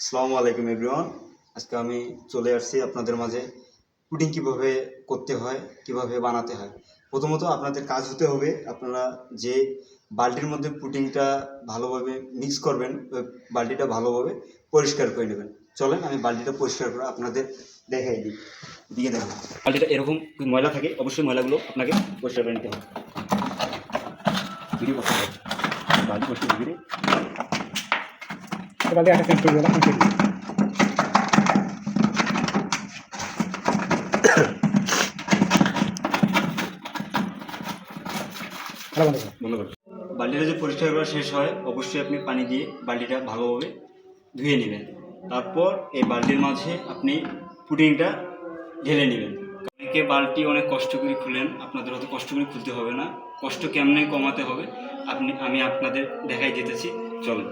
আসসালামু আলাইকুম এভরিওয়ান আজকে আমি চলে আসছি আপনাদের মাঝে পুডিং কীভাবে করতে হয়, কীভাবে বানাতে হয়। প্রথমত আপনাদের কাজ হতে হবে আপনারা যে বালতির মধ্যে পুডিংটা ভালোভাবে মিক্স করবেন, ওই বালতিটা ভালোভাবে পরিষ্কার করে নেবেন। চলেন, আমি বালতিটা পরিষ্কার করে আপনাদের দেখাই দিই। দিয়ে দেখুন। বালতিটা এরকম ময়লা থাকে, অবশ্যই ময়লাগুলো আপনাকে পরিষ্কার করে নিতে হবে। পরিষ্কার করুন বালতিটা যে পরিষ্কার করা শেষ হয় অবশ্যই আপনি পানি দিয়ে বালতিটা ভালোভাবে ধুয়ে নেবেন তারপর এই বালতির মাঝে আপনি পুডিংটা ঢেলে নেবেন অনেকে বালতি অনেক কষ্ট করে খুলেন আপনাদের অত কষ্ট করে খুলতে হবে না কষ্ট কেমনে কমাতে হবে আপনি আমি আপনাদের দেখাই দিতেছি চলুন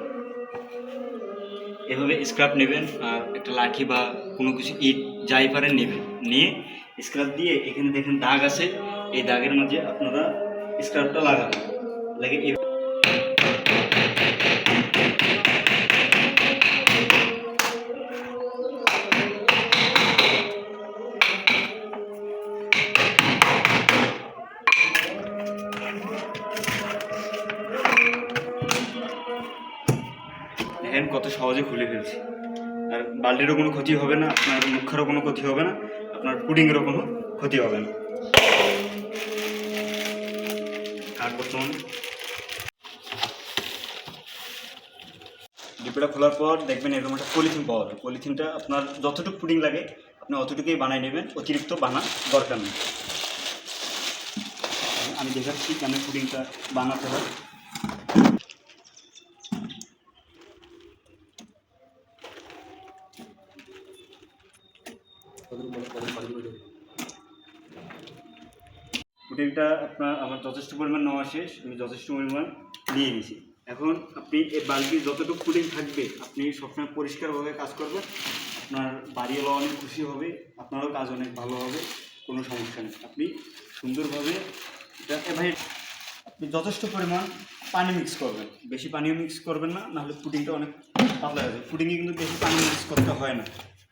এভাবে স্ক্রাব নেবেন, আর একটা লাঠি বা কোনো কিছু ইট যাই পারেন নেবেন। নিয়ে স্ক্রাব দিয়ে এখানে দেখেন দাগ আছে, এই দাগের মাঝে আপনারা স্ক্রাবটা লাগাবেন। লাগে দেখেন কত সহজে খুলে ফেলছি। আর বাল্টিরও কোনো ক্ষতি হবে না, আপনার মুখেরও কোনো ক্ষতি হবে না, আপনার পুডিংয়েরও কোনো ক্ষতি হবে না। আর বর্তমানে? ডিপেটা খোলার পর দেখবেন এরকম একটা পলিথিন পাওয়া যায়। পলিথিনটা আপনার যতটুকু পুডিং লাগে, আপনি অতটুকুই বানাই নেবেন, অতিরিক্ত বানা দরকার নেই। আমি দেখাচ্ছি কেন পুডিংটা বানাতে হয়। পুডিংটা আপনার আমার যথেষ্ট পরিমাণ নেওয়া শেষ, আমি যথেষ্ট পরিমাণ নিয়ে নিয়েছি এখন আপনি এই বালতির যতটুকু পুডিং থাকবে, আপনি সবসময় পরিষ্কারভাবে কাজ করবেন। আপনার বাড়িওয়ালা অনেক খুশি হবে, আপনারও কাজ অনেক ভালো হবে, কোনো সমস্যা নেই। আপনি সুন্দরভাবে এটা এভাবে আপনি যথেষ্ট পরিমাণ পানি মিক্স করবেন। বেশি পানিও মিক্স করবেন না, নাহলে পুডিংটা অনেক পাতলা হয়ে যাবে। পুডিংয়ে কিন্তু বেশি পানি মিক্স করতে হয় না।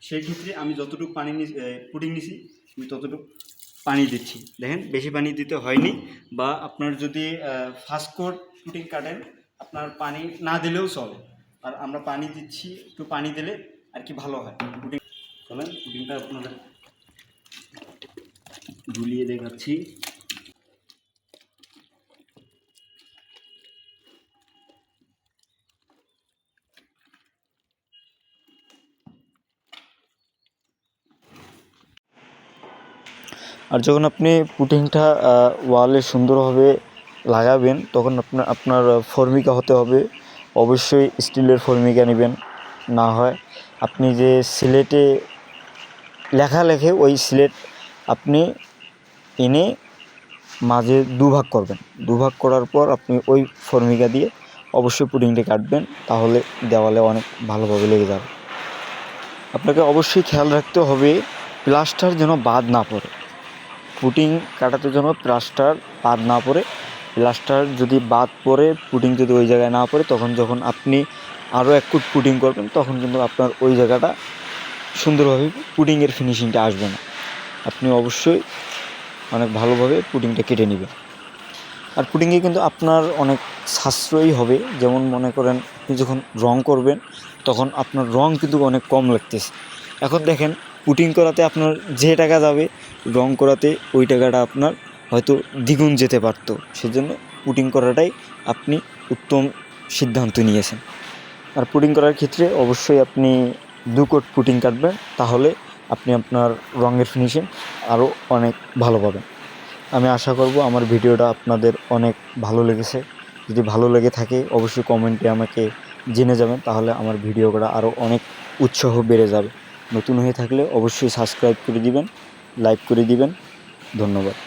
সেই ক্ষেত্রে আমি যতটুকু পানি পুডিং নিছি, আমি ততটুকু পানি দিচ্ছি। দেখেন, বেশি পানি দিতে হয়নি বা আপনার যদি ফাস্ট কোড পুডিং কাটেন, আপনার পানি না দিলেও চলে। আর আমরা পানি দিচ্ছি, একটু পানি দিলে আর কি ভালো হয়। পুডিং চলেন পুডিংটা আপনাদের ঝুলিয়ে দেখাচ্ছি। আর যখন আপনি পুটিংটা ওয়ালে সুন্দরভাবে লাগাবেন, তখন আপনার আপনার ফর্মিকা হতে হবে। অবশ্যই স্টিলের ফর্মিকা নেবেন, না হয় আপনি যে সিলেটে লেখা লেখে ওই সিলেট আপনি এনে মাঝে দুভাগ করবেন। দুভাগ করার পর আপনি ওই ফর্মিকা দিয়ে অবশ্যই পুডিংটা কাটবেন, তাহলে দেওয়ালে অনেক ভালোভাবে লেগে যাবে। আপনাকে অবশ্যই খেয়াল রাখতে হবে, প্লাস্টার যেন বাদ না পড়ে। পুটিং কাটাতে যেন প্লাস্টার বাদ না পড়ে। প্লাস্টার যদি বাদ পড়ে, পুটিং যদি ওই জায়গায় না পড়ে, তখন যখন আপনি আরও এক ফুট পুটিং করবেন, তখন কিন্তু আপনার ওই জায়গাটা সুন্দরভাবে পুডিংয়ের ফিনিশিংটা আসবে না। আপনি অবশ্যই অনেক ভালোভাবে পুডিংটা কেটে নেবেন। আর পুডিংয়ে কিন্তু আপনার অনেক সাশ্রয়ী হবে। যেমন মনে করেন, আপনি যখন রং করবেন, তখন আপনার রং কিন্তু অনেক কম লাগতেছে। এখন দেখেন পুটিং করাতে আপনার যে টাকা যাবে রং করাতে ওই টাকাটা আপনার হয়তো দ্বিগুণ যেতে পারতো। সেজন্য পুটিং করাটাই আপনি উত্তম সিদ্ধান্ত নিয়েছেন। আর পুটিং করার ক্ষেত্রে অবশ্যই আপনি দু কোট পুটিং কাটবেন, তাহলে আপনি আপনার রঙের ফিনিশিং আরও অনেক ভালো পাবেন। আমি আশা করব আমার ভিডিওটা আপনাদের অনেক ভালো লেগেছে। যদি ভালো লেগে থাকে, অবশ্যই কমেন্টে আমাকে জেনে যাবেন, তাহলে আমার ভিডিও করা আরও অনেক উৎসাহ বেড়ে যাবে। নতুন হয়ে থাকলে অবশ্যই সাবস্ক্রাইব করে দিবেন লাইক করে দিবেন। ধন্যবাদ।